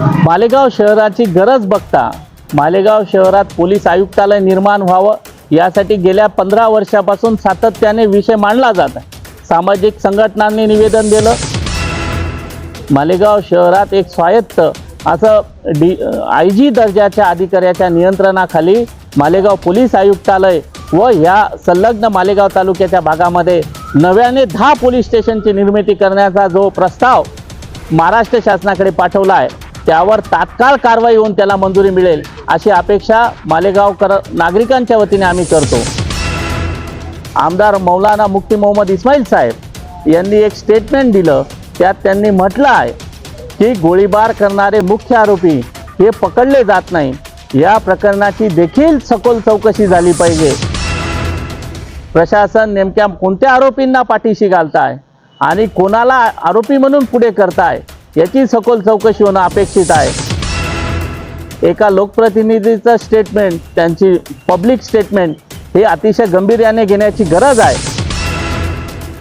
मालेगाव शहराची गरज बघता मालेगाव शहरात पोलीस आयुक्तालय निर्माण व्हावं यासाठी गेल्या पंधरा वर्षापासून सातत्याने विषय मांडला जात आहे. सामाजिक संघटनांनी निवेदन दिलं. मालेगाव शहरात एक स्वायत्त असं डी आय जी दर्जाच्या अधिकाऱ्याच्या नियंत्रणाखाली मालेगाव पोलीस आयुक्तालय व ह्या संलग्न मालेगाव तालुक्याच्या भागामध्ये नव्याने दहा पोलीस स्टेशनची निर्मिती करण्याचा जो प्रस्ताव महाराष्ट्र शासनाकडे पाठवला आहे. त्यावर तात्काळ कारवाई होऊन त्याला मंजुरी मिळेल अशी अपेक्षा मालेगावकर नागरिकांच्या वतीने आम्ही करतो. आमदार मौलाना मुक्ती मोहम्मद इस्माईल साहेब यांनी एक स्टेटमेंट दिलं. त्यात त्यांनी म्हटलं आहे की गोळीबार करणारे मुख्य आरोपी हे पकडले जात नाही. या प्रकरणाची देखील सखोल चौकशी झाली पाहिजे. प्रशासन नेमक्या कोणत्या आरोपींना पाठीशी घालताय आणि कोणाला आरोपी म्हणून पुढे करताय? याची सखोल चौकशी होणं अपेक्षित आहे. एका लोकप्रतिनिधीचं स्टेटमेंट त्यांची पब्लिक स्टेटमेंट हे अतिशय गंभीर्याने घेण्याची गरज आहे.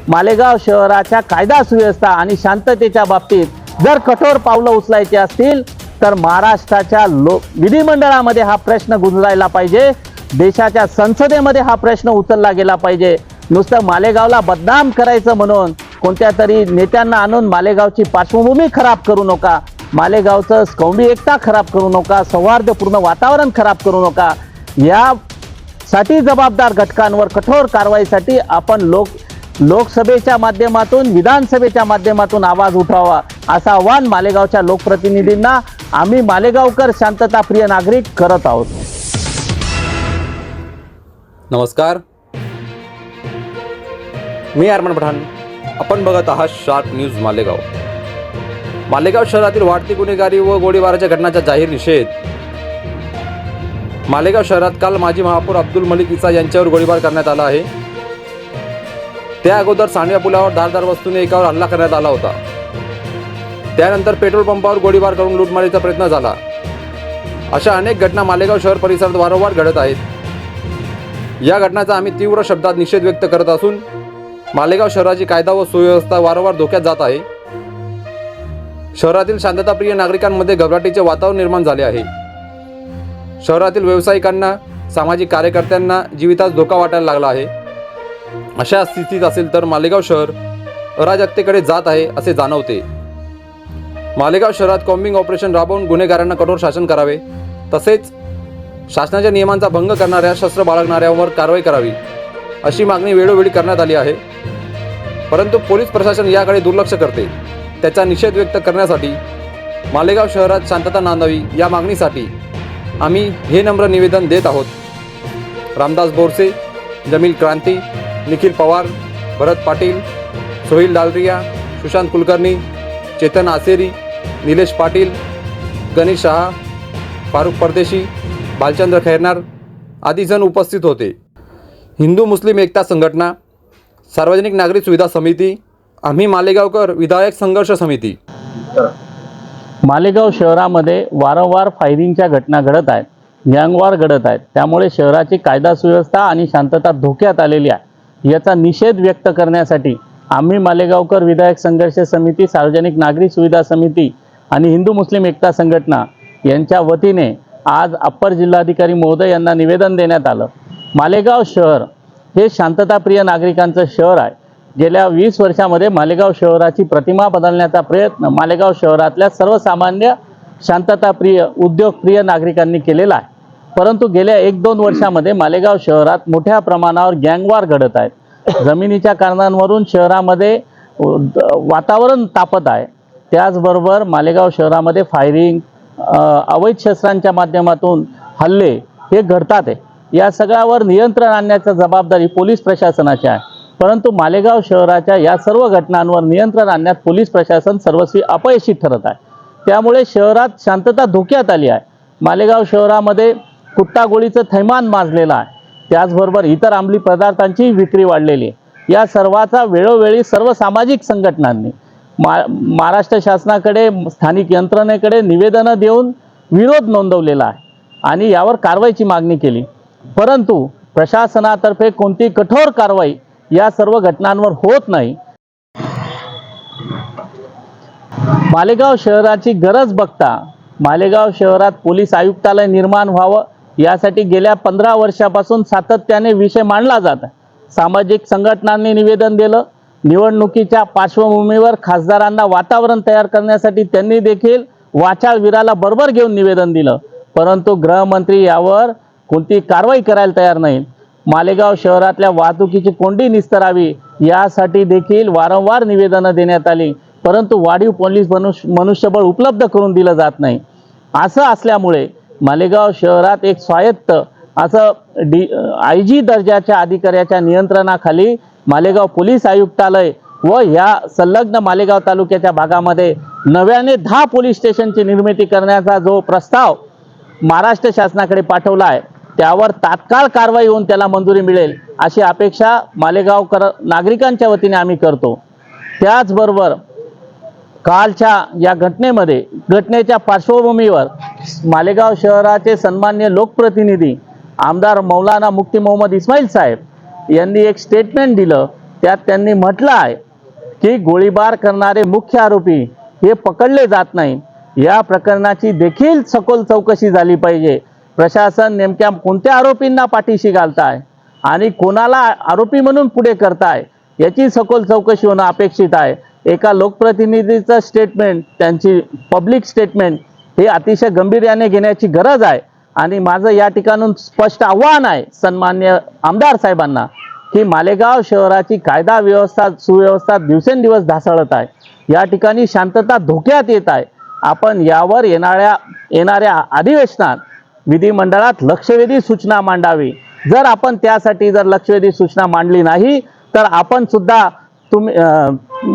मालेगाव शहराच्या कायदा सुव्यवस्था आणि शांततेच्या बाबतीत जर कठोर पावलं उचलायची असतील तर महाराष्ट्राच्या लो विधिमंडळामध्ये हा प्रश्न गुंजायला पाहिजे. देशाच्या संसदेमध्ये हा प्रश्न उचलला गेला पाहिजे. नुसतं मालेगावला बदनाम करायचं म्हणून कोणत्या तरी नेत्यांना आणून मालेगावची पार्श्वभूमी खराब करू नका. मालेगावचं कौंडी एकता खराब करू नका. सौहार्दपूर्ण वातावरण खराब करू नका. यासाठी जबाबदार घटकांवर कठोर कारवाईसाठी आपण लोक लोकसभेच्या माध्यमातून विधानसभेच्या माध्यमातून आवाज उठावा असं आव्हान मालेगावच्या लोकप्रतिनिधींना आम्ही मालेगावकर शांतताप्रिय नागरिक करत आहोत. नमस्कार. मी अरमान पठाण. आपण बघत आहात शार्प न्यूज मालेगाव. मालेगाव शहरातील वाढती गुन्हेगारी व गोळीबाराच्या घटनाचा जाहीर निषेध. मालेगाव शहरात काल माजी महापौर अब्दुल मलिक इसा यांच्यावर गोळीबार करण्यात आला आहे. त्या अगोदर सांडव्या पुलावर धारदार वस्तूने एकावर हल्ला करण्यात आला होता. त्यानंतर पेट्रोल पंपावर गोळीबार करून लूटमारीचा प्रयत्न झाला. अशा अनेक घटना मालेगाव शहर परिसरात वारंवार घडत आहेत. या घटनाचा आम्ही तीव्र शब्दात निषेध व्यक्त करत असून मालेगाव शहराची कायदा व सुव्यवस्था वारंवार धोक्यात जात आहे. शहरातील शांतताप्रिय नागरिकांमध्ये घबराटीचे वातावरण निर्माण झाले आहे. शहरातील व्यावसायिकांना सामाजिक कार्यकर्त्यांना जीवितास धोका वाटायला लागला आहे. अशा स्थितीत असेल तर मालेगाव शहर अराजकतेकडे जात आहे असे जाणवते. मालेगाव शहरात कॉम्बिंग ऑपरेशन राबवून गुन्हेगारांना कठोर शासन करावे तसेच शासनाच्या नियमांचा भंग करणाऱ्या शस्त्र बाळगणाऱ्यांवर कारवाई करावी. अशी मागणी वेळोवेळी करण्यात आली आहे. परंतु पोलीस प्रशासन याकडे दुर्लक्ष करते. त्याचा निषेध व्यक्त करण्यासाठी मालेगाव शहरात शांतता नांदावी या मागणीसाठी आम्ही हे नम्र निवेदन देत आहोत. रामदास बोरसे जमील क्रांती निखिल पवार भरत पाटील सोहिल डालरिया सुशांत कुलकर्णी चेतन आसेरी निलेश पाटील गणेश शहा फारुख परदेशी बालचंद्र खैरनार आदी जण उपस्थित होते. हिंदू मुस्लिम एकता संघटना सार्वजनिक नागरिक सुविधा समिती आम्ही मालेगावकर विधायक संघर्ष समिती. मालेगाव शहरामध्ये वारंवार फायरिंगच्या घटना घडत आहेत गँगवार घडत आहेत. त्यामुळे शहराची कायदा सुव्यवस्था आणि शांतता धोक्यात आलेली आहे. याचा निषेध व्यक्त करण्यासाठी आम्ही मालेगावकर विधायक संघर्ष समिती सार्वजनिक नागरिक सुविधा समिती आणि हिंदू मुस्लिम एकता संघटना यांच्या वतीने आज अप्पर जिल्हाधिकारी महोदय यांना निवेदन देण्यात आलं. मालेगाव शहर हे शांतताप्रिय नागरिकांचं शहर आहे. गेल्या वीस वर्षामध्ये मालेगाव शहराची प्रतिमा बदलण्याचा प्रयत्न मालेगाव शहरातल्या सर्वसामान्य शांतताप्रिय उद्योगप्रिय नागरिकांनी केलेला आहे. परंतु गेल्या एक दोन वर्षामध्ये मालेगाव शहरात मोठ्या प्रमाणावर गँगवार घडत आहेत. जमिनीच्या कारणांवरून शहरामध्ये वातावरण तापत आहे. त्याचबरोबर मालेगाव शहरामध्ये फायरिंग अवैध शस्त्रांच्या माध्यमातून हल्ले हे घडतात आहे. या सगळ्यावर नियंत्रण आणण्याची जबाबदारी पोलीस प्रशासनाची आहे. परंतु मालेगाव शहराच्या या सर्व घटनांवर नियंत्रण आणण्यात पोलीस प्रशासन सर्वस्वी अपयशी ठरत आहे. त्यामुळे शहरात शांतता धोक्यात आली आहे. मालेगाव शहरामध्ये कुट्टा गोळीचं थैमान माजलेलं आहे. त्याचबरोबर इतर अंमली पदार्थांची विक्री वाढलेली आहे. या सर्वाचा वेळोवेळी सर्व सामाजिक संघटनांनी मा महाराष्ट्र शासनाकडे स्थानिक यंत्रणेकडे निवेदनं देऊन विरोध नोंदवलेला आहे. आणि यावर कारवाईची मागणी केली. परंतु प्रशासनातर्फे कोणती कठोर कारवाई या सर्व घटनांवर होत नाही. मालेगाव शहराची गरज बघता मालेगाव शहरात पोलीस आयुक्तालय निर्माण व्हावं यासाठी गेल्या पंधरा वर्षापासून सातत्याने विषय मांडला जात. सामाजिक संघटनांनी निवेदन दिलं. निवडणुकीच्या पार्श्वभूमीवर खासदारांना वातावरण तयार करण्यासाठी त्यांनी देखील वाचाळवीराला बरोबर घेऊन निवेदन दिलं. परंतु गृहमंत्री यावर कोणती कारवाई करायला तयार नाहीत मालेगाव शहरातल्या वाहतुकीची कोंडी निस्तरावी यासाठी देखील वारंवार निवेदनं देण्यात आली. परंतु वाढीव पोलीस मनुष्य मनुष्यबळ उपलब्ध करून दिलं जात नाही. असं असल्यामुळे मालेगाव शहरात एक स्वायत्त असं डी आय जी दर्जाच्या अधिकाऱ्याच्या नियंत्रणाखाली मालेगाव पोलीस आयुक्तालय व ह्या संलग्न मालेगाव तालुक्याच्या भागामध्ये नव्याने दहा पोलीस स्टेशनची निर्मिती करण्याचा जो प्रस्ताव महाराष्ट्र शासनाकडे पाठवला आहे त्यावर तात्काळ कारवाई होऊन त्याला मंजुरी मिळेल अशी अपेक्षा मालेगावकर नागरिकांच्या वतीने आम्ही करतो. त्याचबरोबर कालच्या या घटनेमध्ये घटनेच्या पार्श्वभूमीवर मालेगाव शहराचे सन्मान्य लोकप्रतिनिधी आमदार मौलाना मुक्ती मोहम्मद इस्माईल साहेब यांनी एक स्टेटमेंट दिलं. त्यात त्यांनी म्हटलं आहे की गोळीबार करणारे मुख्य आरोपी हे पकडले जात नाही या प्रकरणाची देखील सखोल चौकशी झाली पाहिजे. प्रशासन नेमक्या कोणत्या आरोपींना पाठीशी घालताय आणि कोणाला आरोपी म्हणून पुढे करताय याची सखोल चौकशी होणं अपेक्षित आहे. एका लोकप्रतिनिधीचं स्टेटमेंट त्यांची पब्लिक स्टेटमेंट हे अतिशय गंभीर्याने घेण्याची गरज आहे. आणि माझं या ठिकाणून स्पष्ट आव्हान आहे सन्मान्य आमदार साहेबांना की मालेगाव शहराची कायदा व्यवस्था सुव्यवस्था दिवसेंदिवस ढासळत आहे. या ठिकाणी शांतता धोक्यात येत आहे. आपण यावर येणाऱ्या येणाऱ्या अधिवेशनात विधिमंडळात लक्षवेधी सूचना मांडावी. जर आपण त्यासाठी जर लक्षवेधी सूचना मांडली नाही तर आपण सुद्धा तुम्ही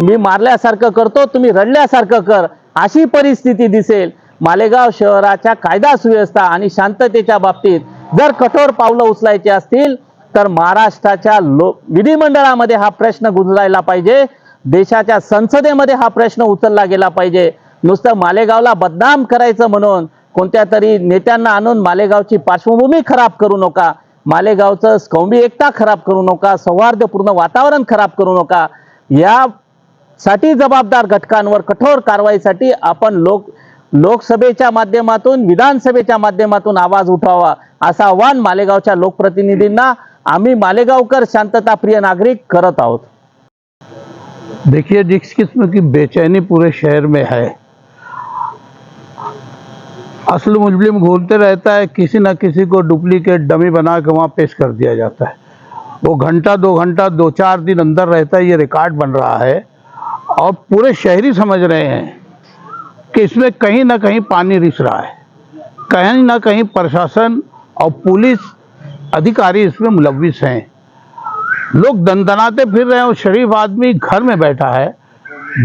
मी मारल्यासारखं करतो तुम्ही रडल्यासारखं कर अशी परिस्थिती दिसेल. मालेगाव शहराच्या कायदा सुव्यवस्था आणि शांततेच्या बाबतीत जर कठोर पावलं उचलायची असतील तर महाराष्ट्राच्या लो विधिमंडळामध्ये हा प्रश्न गुंजरायला पाहिजे. देशाच्या संसदेमध्ये हा प्रश्न उचलला गेला पाहिजे. नुसतं मालेगावला बदनाम करायचं म्हणून कोणत्या तरी नेत्यांना आणून मालेगावची पार्श्वभूमी खराब करू नका. मालेगावचं कौमी एकता खराब करू नका. सौहार्दपूर्ण वातावरण खराब करू नका. यासाठी जबाबदार घटकांवर कठोर कारवाईसाठी आपण लोक लोकसभेच्या माध्यमातून विधानसभेच्या माध्यमातून आवाज उठवावा. असं आवाहन मालेगावच्या लोकप्रतिनिधींना आम्ही मालेगावकर शांतताप्रिय नागरिक करत आहोत. देखिए जिस किस्म की बेचैनी पूरे शहर में है। असल मुजलिम घूमते रहता है, किसी न किसी को डुप्लीकेट डमी बना के वहाँ पेश कर दिया जाता है। वो घंटा, दो घंटा, दो चार दिन अंदर रहता है, ये रिकॉर्ड बन रहा है। और पूरे शहरी समझ रहे हैं कि इसमें कहीं ना कहीं पानी रिस रहा है। कहीं ना कहीं प्रशासन और पुलिस अधिकारी इसमें मुलविस हैं। लोग दनदनाते फिर रहे हैं और शरीफ आदमी घर में बैठा है।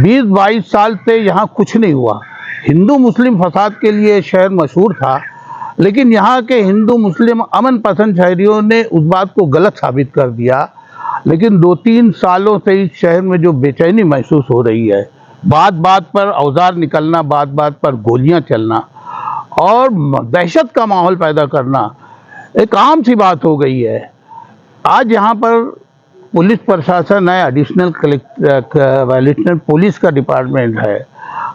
बीस बाईस साल से यहाँ कुछ नहीं हुआ। हिंदू मुस्लिम फसाद के लिए शहर मशहूर था, लेकिन यहाँ के हिंदू मुस्लिम अमन पसंद शहरियों ने उस बात को गलत साबित कर दिया। लेकिन दो तीन सालों से इस शहर में जो बेचैनी महसूस हो रही है बात बात पर औज़ार निकलना बात बात पर गोलियाँ चलना और दहशत का माहौल पैदा करना, एक आम सी बात हो गई है। आज यहाँ पर पुलिस प्रशासन है एडिशनल कलेक्टर पुलिस का डिपार्टमेंट है।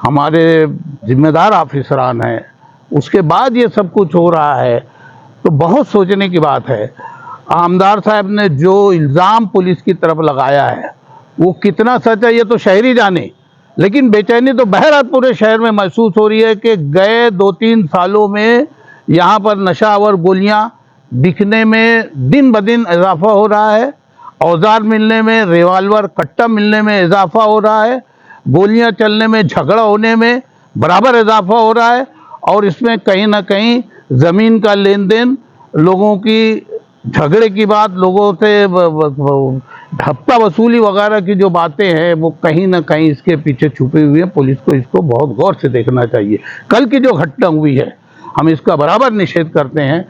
हमारे जिम्मेदार ऑफिसरान हैं। उसके बाद ये सब कुछ हो रहा है तो बहुत सोचने की बात है। आमदार साहब ने जो इल्ज़ाम पुलिस की तरफ़ लगाया है, वो कितना सच है, ये तो शहरी जाने। लेकिन बेचैनी तो बहरहाल पूरे शहर में महसूस हो रही है कि गए दो तीन सालों में यहाँ पर नशा और गोलियाँ दिखने में दिन ब दिन इजाफा हो रहा है, औज़ार मिलने में, रिवाल्वर कट्टा मिलने में इजाफा हो रहा है गोलियाँ चलने में, झगड़ा होने में बराबर इजाफा हो रहा है और इसमें कहीं ना कहीं ज़मीन का लेन देन लोगों की झगड़े की बात, लोगों से हफ़्ता वसूली वगैरह की जो बातें हैं, वो कहीं ना कहीं इसके पीछे छुपी हुई है। पुलिस को इसको बहुत गौर से देखना चाहिए। कल की जो घटना हुई है, हम इसका बराबर निषेध करते हैं।